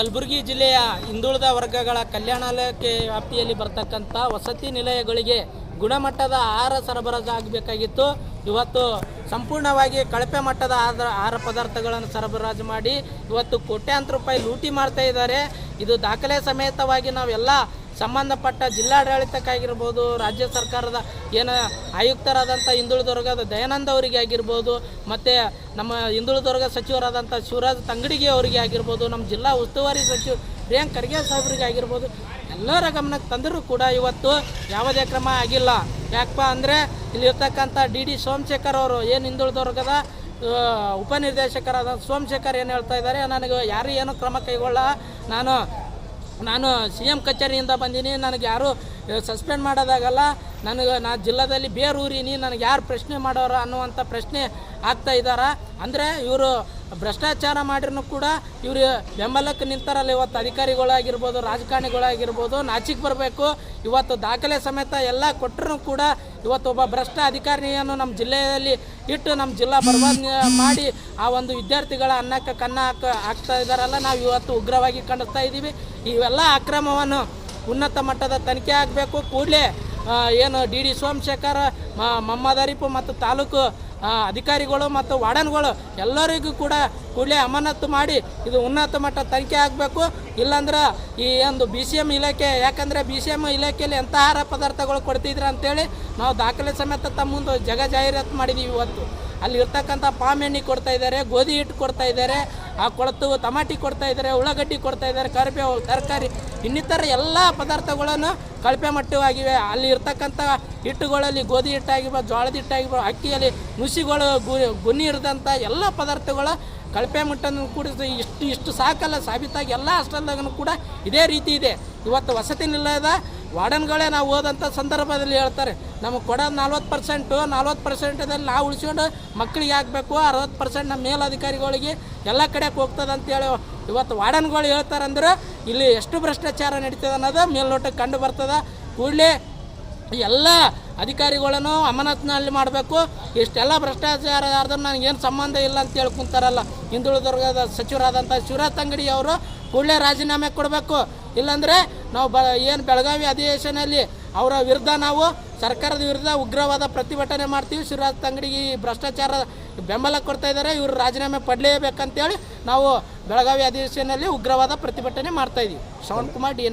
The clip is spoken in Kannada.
ಕಲಬುರಗಿ ಜಿಲ್ಲೆಯ ಹಿಂದುಳಿದ ವರ್ಗಗಳ ಕಲ್ಯಾಣಾಲಯಕ್ಕೆ ವ್ಯಾಪ್ತಿಯಲ್ಲಿ ಬರ್ತಕ್ಕಂಥ ವಸತಿ ನಿಲಯಗಳಿಗೆ ಗುಣಮಟ್ಟದ ಆಹಾರ ಸರಬರಾಜು ಆಗಬೇಕಾಗಿತ್ತು ಇವತ್ತು ಸಂಪೂರ್ಣವಾಗಿ ಕಳಪೆ ಮಟ್ಟದ ಆಹಾರ ಆಹಾರ ಪದಾರ್ಥಗಳನ್ನು ಸರಬರಾಜು ಮಾಡಿ ಇವತ್ತು ಕೋಟ್ಯಾಂತರ ರೂಪಾಯಿ ಲೂಟಿ ಮಾಡ್ತಾ ಇದ್ದಾರೆ. ಇದು ದಾಖಲೆ ಸಮೇತವಾಗಿ ನಾವೆಲ್ಲ ಸಂಬಂಧಪಟ್ಟ ಜಿಲ್ಲಾಡಳಿತಕ್ಕಾಗಿರ್ಬೋದು ರಾಜ್ಯ ಸರ್ಕಾರದ ಏನು ಆಯುಕ್ತರಾದಂಥ ಹಿಂದುಳಿದ ವರ್ಗದ ದಯಾನಂದ ಅವರಿಗೆ ಆಗಿರ್ಬೋದು ಮತ್ತು ನಮ್ಮ ಹಿಂದುಳಿದ ವರ್ಗ ಸಚಿವರಾದಂಥ ಶಿವರಾಜ್ ತಂಗಡಿಗೆ ಅವರಿಗೆ ಆಗಿರ್ಬೋದು ನಮ್ಮ ಜಿಲ್ಲಾ ಉಸ್ತುವಾರಿ ಸಚಿವ ಪ್ರಿಯಾಂಕ್ ಖರ್ಗೆ ಸಾಹೇಬರಿಗೆ ಆಗಿರ್ಬೋದು ಎಲ್ಲರ ಗಮನಕ್ಕೆ ತಂದರೂ ಕೂಡ ಇವತ್ತು ಯಾವುದೇ ಕ್ರಮ ಆಗಿಲ್ಲ. ಯಾಕಪ್ಪ ಅಂದರೆ ಇಲ್ಲಿರ್ತಕ್ಕಂಥ ಡಿ ಡಿ ಸೋಮಶೇಖರ್ ಅವರು ಏನು ಹಿಂದುಳಿದ ವರ್ಗದ ಆ, ಉಪನಿರ್ದೇಶಕರಾದ ಸೋಮಶೇಖರ್ ಏನು ಹೇಳ್ತಾ ಇದ್ದಾರೆ ನನಗೆ ಯಾರು ಏನು ಕ್ರಮ ಕೈಗೊಳ್ಳ ನಾನು ನಾನು ಸಿ ಎಂ ಕಚೇರಿಯಿಂದ ಬಂದೀನಿ. ನನಗೆ ಯಾರು ಸಸ್ಪೆಂಡ್ ಮಾಡೋದಾಗಲ್ಲ. ನನಗೆ ನಾ ಜಿಲ್ಲಾದಲ್ಲಿ ಬೇರೂರಿನಿ ನನಗೆ ಯಾರು ಪ್ರಶ್ನೆ ಮಾಡೋರು ಅನ್ನುವಂಥ ಪ್ರಶ್ನೆ ಆಗ್ತಾ ಇದ್ದಾರೆ ಅಂದರೆ ಇವರು ಭ್ರಷ್ಟಾಚಾರ ಮಾಡಿರೂ ಕೂಡ ಇವರು ಬೆಂಬಲಕ್ಕೆ ನಿಂತಾರಲ್ಲ ಇವತ್ತು ಅಧಿಕಾರಿಗಳಾಗಿರ್ಬೋದು, ರಾಜಕಾರಣಿಗಳಾಗಿರ್ಬೋದು, ನಾಚಿಕೆ ಬರಬೇಕು. ಇವತ್ತು ದಾಖಲೆ ಸಮೇತ ಎಲ್ಲ ಕೊಟ್ಟರು ಕೂಡ ಇವತ್ತು ಒಬ್ಬ ಭ್ರಷ್ಟ ಅಧಿಕಾರಿಯನ್ನು ನಮ್ಮ ಜಿಲ್ಲೆಯಲ್ಲಿ ಇಟ್ಟು ನಮ್ಮ ಜಿಲ್ಲಾ ಬರ್ಬಾದ್ ಮಾಡಿ ಆ ಒಂದು ವಿದ್ಯಾರ್ಥಿಗಳ ಅನ್ನಕ್ಕೆ ಕನ್ನ ಹಾಕ ಹಾಕ್ತಾ ಇದ್ದಾರಲ್ಲ ನಾವು ಇವತ್ತು ಉಗ್ರವಾಗಿ ಖಂಡಿಸ್ತಾ ಇದ್ದೀವಿ ಇವೆಲ್ಲ ಅಕ್ರಮವನ್ನು ಉನ್ನತ ಮಟ್ಟದ ತನಿಖೆ ಆಗಬೇಕು. ಕೂಡಲೇ ಏನು ಡಿ ಡಿ ಸೋಮಶೇಖರ್ ಮಮ್ಮದರಿಪು ಮತ್ತು ತಾಲೂಕು ಅಧಿಕಾರಿಗಳು ಮತ್ತು ವಾರ್ಡನ್ಗಳು ಎಲ್ಲರಿಗೂ ಕೂಡ ಕೂಡಲೇ ಅಮಾನತ್ತು ಮಾಡಿ ಇದು ಉನ್ನತ ಮಟ್ಟ ತನಿಖೆ ಆಗಬೇಕು. ಇಲ್ಲಾಂದ್ರೆ ಈ ಒಂದು ಬಿ ಸಿ ಎಂ ಇಲಾಖೆ, ಯಾಕಂದರೆ ಬಿ ಸಿ ಎಂ ಇಲಾಖೆಯಲ್ಲಿ ಎಂಥ ಆಹಾರ ಪದಾರ್ಥಗಳು ಕೊಡ್ತಿದ್ರು ಅಂತೇಳಿ ನಾವು ದಾಖಲೆ ಸಮೇತ ತಮ್ಮ ಮುಂದೆ ಜಗ ಜಾಹೀರಾತು ಮಾಡಿದ್ದೀವಿ ಇವತ್ತು. ಅಲ್ಲಿ ಇರ್ತಕ್ಕಂಥ ಪಾಮ್ ಎಣ್ಣೆ ಕೊಡ್ತಾ ಇದ್ದಾರೆ, ಗೋಧಿ ಹಿಟ್ಟು ಕೊಡ್ತಾ ಇದ್ದಾರೆ ಆ ಕೊಳತು ಟಮಾಟಿ ಕೊಡ್ತಾ ಇದ್ದಾರೆ, ಉಳ್ಳಾಗಡ್ಡಿ ಕೊಡ್ತಾ ಇದ್ದಾರೆ, ಕರಿಬೇವು, ತರಕಾರಿ, ಇನ್ನಿತರ ಎಲ್ಲ ಪದಾರ್ಥಗಳನ್ನು ಕಳಪೆ ಮಟ್ಟವಾಗಿವೆ. ಅಲ್ಲಿ ಇರ್ತಕ್ಕಂಥ ಹಿಟ್ಟುಗಳಲ್ಲಿ ಗೋಧಿ ಹಿಟ್ಟಾಗಿರ್ಬೋದು ಜೋಳದ ಹಿಟ್ಟಾಗಿರ್ಬೋದು, ಅಕ್ಕಿಯಲ್ಲಿ ನುಸಿಗಳು ಗುನಿ ಇರದಂಥ ಎಲ್ಲ ಪದಾರ್ಥಗಳು ಕಳಪೆ ಮಟ್ಟನ್ನು ಕೂಡ ಇಷ್ಟು ಇಷ್ಟು ಸಾಕಲ್ಲ, ಸಾಬೀತಾಗಿ ಎಲ್ಲ ಹಾಸ್ಟೆಲ್ದಾಗೂ ಕೂಡ ಇದೇ ರೀತಿ ಇದೆ. ಇವತ್ತು ವಸತಿ ನಿಲಯದ ವಾರ್ಡನ್ಗಳೇ ನಾವು ಹೋದಂಥ ಸಂದರ್ಭದಲ್ಲಿ ಹೇಳ್ತಾರೆ, ನಮಗೆ ಕೊಡೋದು ನಲ್ವತ್ತು ಪರ್ಸೆಂಟು, ನಲ್ವತ್ತು ಪರ್ಸೆಂಟದಲ್ಲಿ ನಾವು ಉಳಿಸ್ಕೊಂಡು ಮಕ್ಕಳಿಗೆ ಹಾಕಬೇಕು ಅರವತ್ತು ಪರ್ಸೆಂಟ್ ನಮ್ಮ ಮೇಲಧಿಕಾರಿಗಳಿಗೆ ಎಲ್ಲ ಕಡೆಗೆ ಹೋಗ್ತದೆ ಅಂತೇಳಿ ಇವತ್ತು ವಾರ್ಡನ್ಗಳು ಹೇಳ್ತಾರಂದ್ರೆ ಇಲ್ಲಿ ಎಷ್ಟು ಭ್ರಷ್ಟಾಚಾರ ನಡೀತದೆ ಅನ್ನೋದು ಮೇಲ್ನೋಟಕ್ಕೆ ಕಂಡು ಬರ್ತದೆ. ಕೂಡಲೇ ಎಲ್ಲ ಅಧಿಕಾರಿಗಳನ್ನು ಅಮಾನತ್ನಲ್ಲಿ ಮಾಡಬೇಕು. ಇಷ್ಟೆಲ್ಲ ಭ್ರಷ್ಟಾಚಾರ ಆದ್ರೆ ನನಗೇನು ಸಂಬಂಧ ಇಲ್ಲ ಅಂತ ಹೇಳ್ಕೊಂತಾರಲ್ಲ ಹಿಂದುಳಿದ ವರ್ಗದ ಸಚಿವರಾದಂಥ ಶಿವರಾಜ್ ಅಂಗಡಿ ಅವರು ಕೂಡಲೇ ರಾಜೀನಾಮೆ ಕೊಡಬೇಕು. ಇಲ್ಲಾಂದರೆ ನಾವು ಬ ಏನು ಬೆಳಗಾವಿ ಅಧಿವೇಶನಲ್ಲಿ ಅವರ ವಿರುದ್ಧ ನಾವು ಸರ್ಕಾರದ ವಿರುದ್ಧ ಉಗ್ರವಾದ ಪ್ರತಿಭಟನೆ ಮಾಡ್ತೀವಿ. ಶಿವರಾಜ್ ತಂಗಡಿಗೆ ಈ ಭ್ರಷ್ಟಾಚಾರ ಬೆಂಬಲ ಕೊಡ್ತಾ ಇದ್ದಾರೆ. ಇವರು ರಾಜೀನಾಮೆ ಪಡಲೇಬೇಕಂತೇಳಿ ನಾವು ಬೆಳಗಾವಿ ಅಧಿವೇಶನಲ್ಲಿ ಉಗ್ರವಾದ ಪ್ರತಿಭಟನೆ ಮಾಡ್ತಾ ಇದ್ದೀವಿ. ಶ್ರವಣ್ ಕುಮಾರ್, ಡಿ